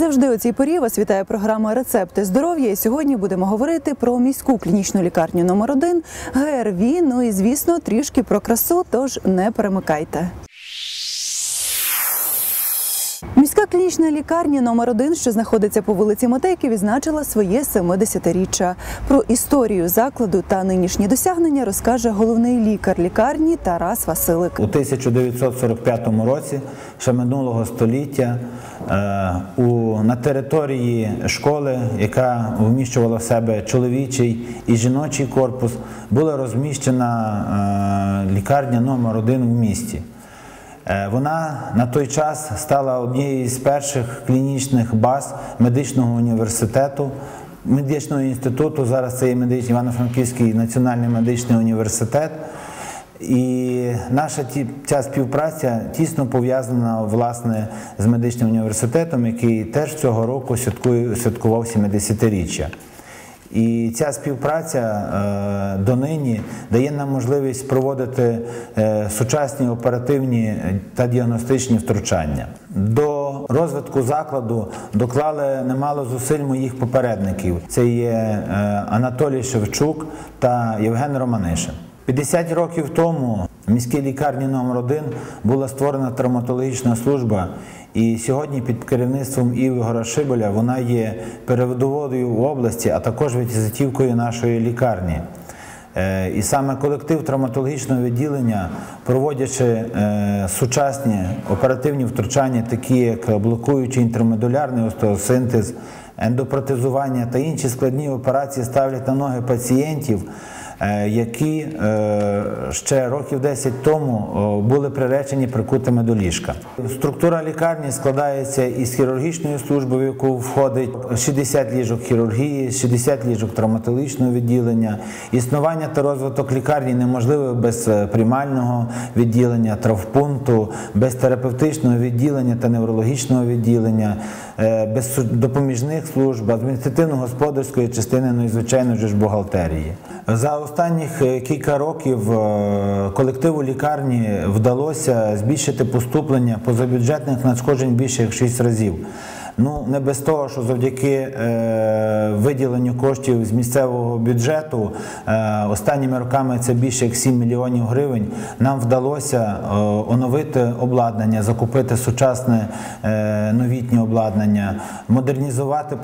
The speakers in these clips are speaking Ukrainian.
Завжди, у цій порі вас вітає програма Рецепти здоров'я. І сьогодні будемо говорити про міську клінічну лікарню номер 1 ГРВІ. Ну і звісно, трішки про красу. Тож не перемикайте. Клінічна лікарня номер 1 що знаходиться по вулиці Матейки, відзначила своє 70-річчя. Про історію закладу та нинішні досягнення розкаже головний лікар лікарні Тарас Василик. У 1945 році, ще минулого століття, е, на території школи, яка вміщувала в себе чоловічий і жіночий корпус, була розміщена е, лікарня номер 1 в місті. Е, Вона на той час стала однією з перших клінічних баз медичного університету, медичного інституту. Зараз це є медичний Івано-Франківський національний медичний університет. І наша ця співпраця тісно пов'язана власне з медичним університетом, який теж цього року святкує, святкував 70-річчя. І ця співпраця е, донині дає нам можливість проводити е, сучасні оперативні та діагностичні втручання. До розвитку закладу доклали немало зусиль моїх попередників. Це є е, Анатолій Шевчук та Євген Романишин. 50 років тому в міській лікарні номер 1 була створена травматологічна служба, і сьогодні під керівництвом Ігора Шиболя вона є переводоводою в області, а також візитівкою нашої лікарні. Е, І саме колектив травматологічного відділення, проводячи е, сучасні оперативні втручання, такі як блокуючий інтермедулярний остеосинтез, ендопротезування та інші складні операції, ставлять на ноги пацієнтів, які е, ще років 10 тому були приречені прикутими до ліжка. Структура лікарні складається із хірургічної служби, в яку входить 60 ліжок хірургії, 60 ліжок травматологічного відділення. Існування та розвиток лікарні неможливе без е, приймального відділення, травпункту, без терапевтичного відділення та неврологічного відділення, е, без допоміжних служб, адміністративно-господарської частини, ну і звичайно ж бухгалтерії. За останніх е, кілька років е, колективу лікарні вдалося збільшити поступлення позабюджетних надходжень більше як 6 разів. Ну, не без того, що завдяки е, виділенню коштів з місцевого бюджету е, останніми роками це більше як 7 мільйонів гривень. Нам вдалося е, оновити обладнання, закупити сучасне е, новітнє обладнання, модернізувати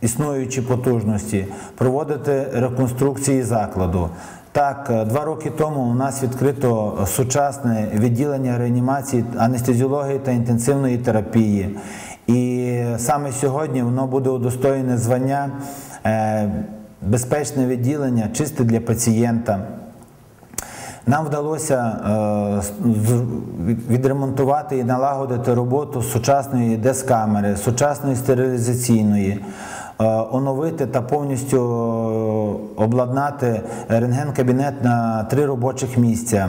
існуючі потужності, проводити реконструкції закладу. Так, е, два роки тому у нас відкрито сучасне відділення реанімації, анестезіології та інтенсивної терапії. І саме сьогодні воно буде удостоєне звання е, безпечне відділення, чисте для пацієнта. Нам вдалося е, відремонтувати і налагодити роботу сучасної дескамери, сучасної стерилізаційної, е, оновити та повністю обладнати рентген-кабінет на три робочих місця.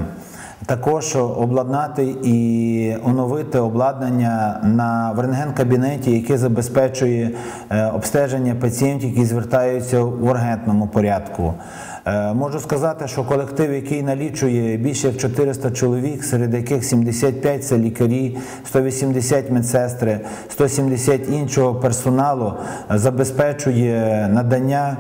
Також обладнати і оновити обладнання на рентген-кабінеті, яке забезпечує е, обстеження пацієнтів, які звертаються в ургентному порядку. Е, Можу сказати, що колектив, який налічує більше як 400 чоловік, серед яких 75 це лікарі, 180 медсестри, 170 іншого персоналу, е, забезпечує надання.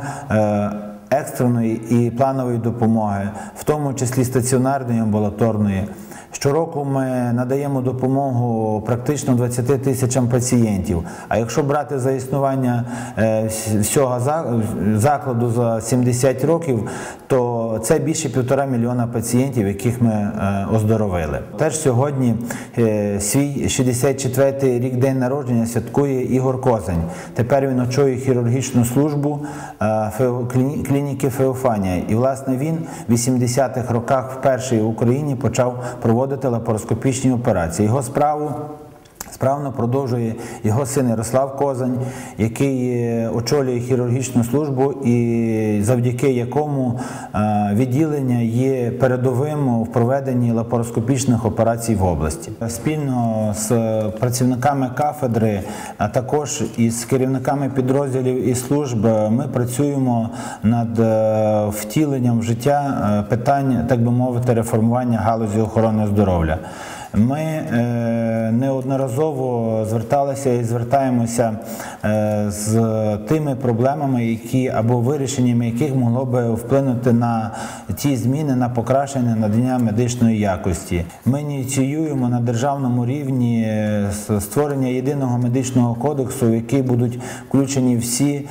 Екстреної і планової допомоги, в тому числі стаціонарної амбулаторної. Щороку ми надаємо допомогу практично 20 тисячам пацієнтів. А якщо брати за існування е, всього закладу за 70 років, то це більше півтора мільйона пацієнтів, яких ми е, оздоровили. Теж сьогодні е, свій 64-й рік день народження святкує Ігор Козань. Тепер він очолює хірургічну службу клініки Феофанія. І власне він в 80-х роках вперше в Україні почав проводити лапароскопічні операції. Його справу Справно продовжує його син Ярослав Козань, який е, очолює хірургічну службу, і завдяки якому е, відділення є передовим в проведенні лапароскопічних операцій в області. Спільно з працівниками кафедри, а також із керівниками підрозділів і служб, е, ми працюємо над е, втіленням в життя е, питань, так би мовити, реформування галузі охорони здоров'я. Ми е, неодноразово зверталися і звертаємося е, з тими проблемами, які або вирішеннями яких могло би вплинути на ті зміни, на покращення надання медичної якості. Ми ініціюємо на державному рівні е, створення єдиного медичного кодексу, в який будуть включені всі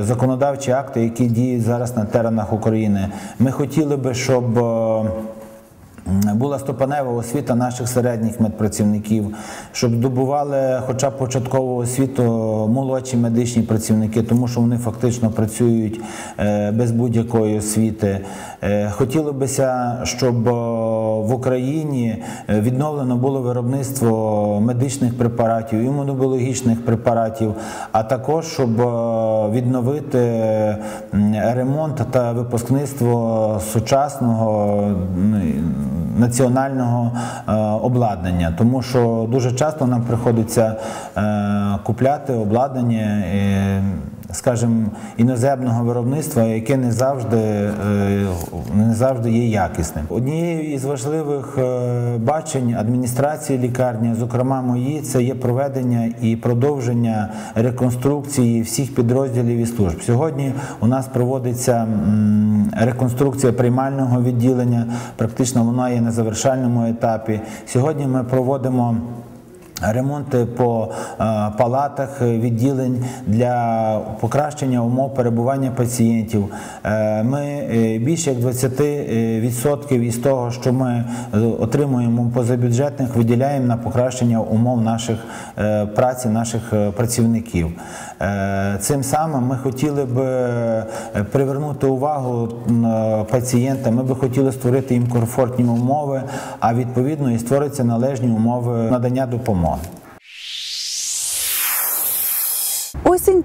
законодавчі акти, які діють зараз на теренах України. Ми хотіли би, щоб була стопанева освіта наших середніх медпрацівників, щоб здобували хоча б початкову освіту молодші медичні працівники, тому що вони фактично працюють е, без будь-якої освіти. Е, Хотілося б, щоб е, в Україні відновлено було виробництво медичних препаратів, імунобіологічних препаратів, а також щоб відновити ремонт та випускництво сучасного ну, національного е, обладнання, тому що дуже часто нам приходиться е, купляти обладнання. е, Скажімо, іноземного виробництва, яке не завжди, е, не завжди є якісним. Однією із важливих е, бачень адміністрації лікарні, зокрема мої, це є проведення і продовження реконструкції всіх підрозділів і служб. Сьогодні у нас проводиться реконструкція приймального відділення. Практично вона є на завершальному етапі. Сьогодні ми проводимо. Ремонти по е, палатах е, відділень для покращення умов перебування пацієнтів. Е, Ми більше як 20% із того, що ми отримуємо позабюджетних, виділяємо на покращення умов наших праці, наших працівників. Е, Цим самим ми хотіли би е, привернути увагу е, пацієнта. Ми би хотіли створити їм комфортні умови, а відповідно і створиться належні умови надання допомоги.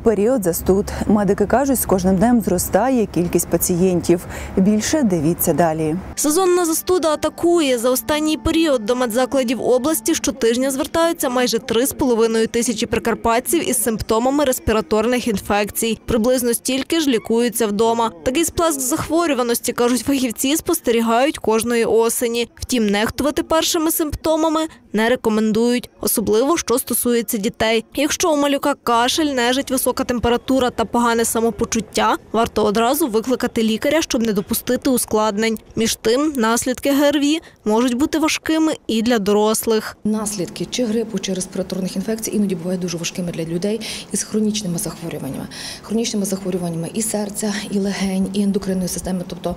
Період застуд. Медики кажуть, з кожним днем зростає кількість пацієнтів. Більше дивіться далі. Сезонна застуда атакує. За останній період до медзакладів області щотижня звертаються майже 3,5 тисячі прикарпатців із симптомами респіраторних інфекцій. Приблизно стільки ж лікуються вдома. Такий сплеск захворюваності, кажуть фахівці, спостерігають кожної осені. Втім, нехтувати першими симптомами не рекомендують, особливо що стосується дітей. Якщо у малюка кашель, нежить, висока температура та погане самопочуття, варто одразу викликати лікаря, щоб не допустити ускладнень. Між тим, наслідки ГРВІ можуть бути важкими і для дорослих. Наслідки чи грипу, чи респіраторних інфекцій іноді бувають дуже важкими для людей із хронічними захворюваннями. Хронічними захворюваннями і серця, і легень, і ендокринної системи. Тобто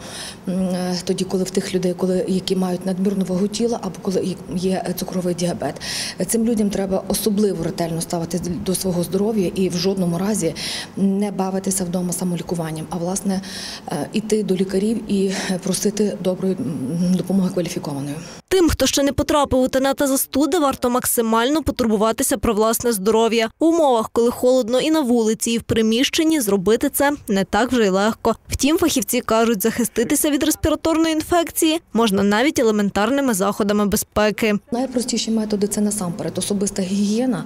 е, тоді, коли в тих людей, коли які мають надмірну вагу тіла, або коли є цукровий діабет, цим людям треба особливо ретельно ставитися до свого здоров'я і в жодному разі не бавитися вдома самолікуванням, а власне е, іти до лікарів і просити доброї допомоги кваліфікованої. Тим, хто ще не потрапив у тена та застуди, варто максимально потурбуватися про власне здоров'я. В умовах, коли холодно і на вулиці, і в приміщенні, зробити це не так вже й легко. Втім, фахівці кажуть, захиститися від респіраторної інфекції можна навіть елементарними заходами безпеки. Найпростіші методи це насамперед особиста гігієна.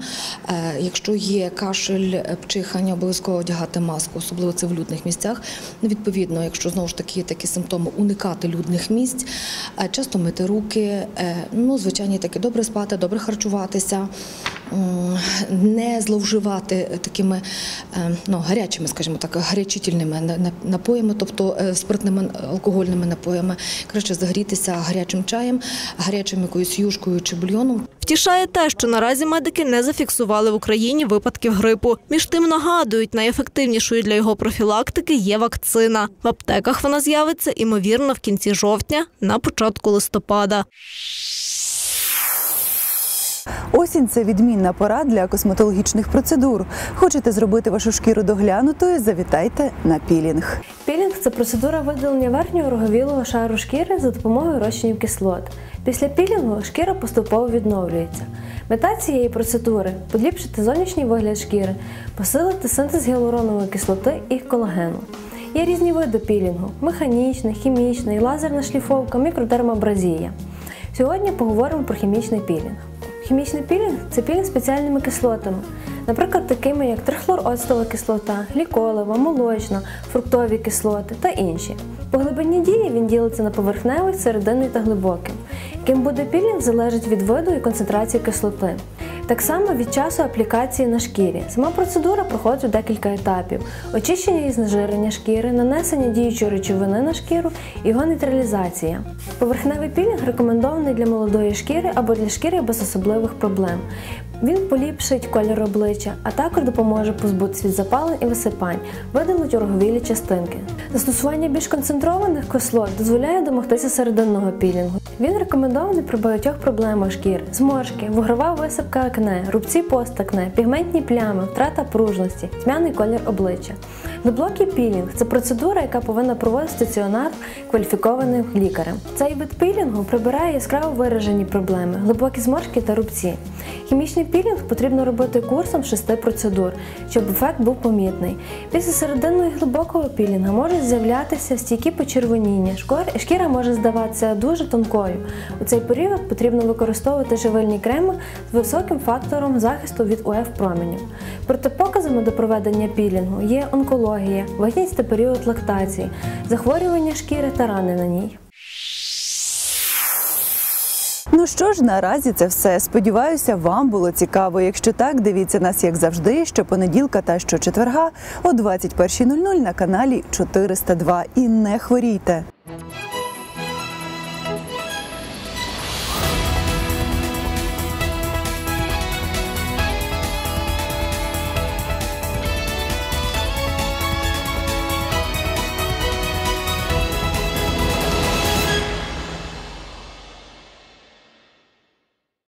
Е, Якщо є кашель, пчихання, обов'язково одягати маску, особливо це в людних місцях. Відповідно, якщо знову ж таки є такі симптоми, уникати людних місць, е, часто мити руки, ну звичайно, таки добре спати, добре харчуватися, не зловживати такими е, ну, гарячими, скажімо так, гарячительними на- на- напоями, тобто е, спиртними алкогольними напоями. Краще загрітися гарячим чаєм, гарячим якоюсь юшкою чи бульйоном. Втішає те, що наразі медики не зафіксували в Україні випадків грипу. Між тим нагадують, найефективнішою для його профілактики є вакцина. В аптеках вона з'явиться імовірно в кінці жовтня, на початку листопада. Осінь це відмінна пора для косметологічних процедур. Хочете зробити вашу шкіру доглянутою? Завітайте на пілінг. Пілінг це процедура видалення верхнього роговілого шару шкіри за допомогою розчинів кислот. Після пілінгу шкіра поступово відновлюється. Мета цієї процедури поліпшити зовнішній вигляд шкіри, посилити синтез гіалуронової кислоти і колагену. Є різні види пілінгу: механічний, хімічний, лазерна шліфовка, мікродермабразія. Сьогодні поговоримо про хімічний пілінг. Хімічний пілінг це пілінг спеціальними кислотами. наприклад, такими як трихлороцтова кислота, гліколева, молочна, фруктові кислоти та інші. По глибині дії він ділиться на поверхневий, серединний та глибокий. Ким буде пілінг залежить від виду і концентрації кислоти. Так само від часу аплікації на шкірі. Сама процедура проходить декілька етапів: очищення і знежирення шкіри, нанесення діючої речовини на шкіру його нейтралізація. Поверхневий пілінг рекомендований для молодої шкіри або для шкіри без особливих проблем. Він поліпшить колір обличчя, а також допоможе позбутися від запалень і висипань, видалить ороговілі частинки. Застосування більш концентрованих кислот дозволяє домогтися серединного пілінгу. Він рекомендований при багатьох проблемах шкір: зморшки, вугрова висипка акне, рубці постакне, пігментні плями, втрата пружності, тьмяний колір обличчя. Глибокий пілінг це процедура, яка повинна проводити стаціонар кваліфікованим лікарем. Цей вид пілінгу прибирає яскраво виражені проблеми, глибокі зморшки та рубці. Хімічний пілінг потрібно робити курсом шести процедур, щоб ефект був помітний. Після серединного і глибокого пілінга можуть з'являтися стійкі почервоніння. Шкіра може здаватися дуже тонкою. У цей період потрібно використовувати живильні креми з високим фактором захисту від УФ променів. Протипоказами до проведення пілінгу є онкологія, вагітність та період лактації, захворювання шкіри та рани на ній. Ну що ж, наразі це все. Сподіваюся, вам було цікаво. Якщо так, дивіться нас як завжди, щопонеділка та щочетверга о 21.00 на каналі 402. І не хворійте.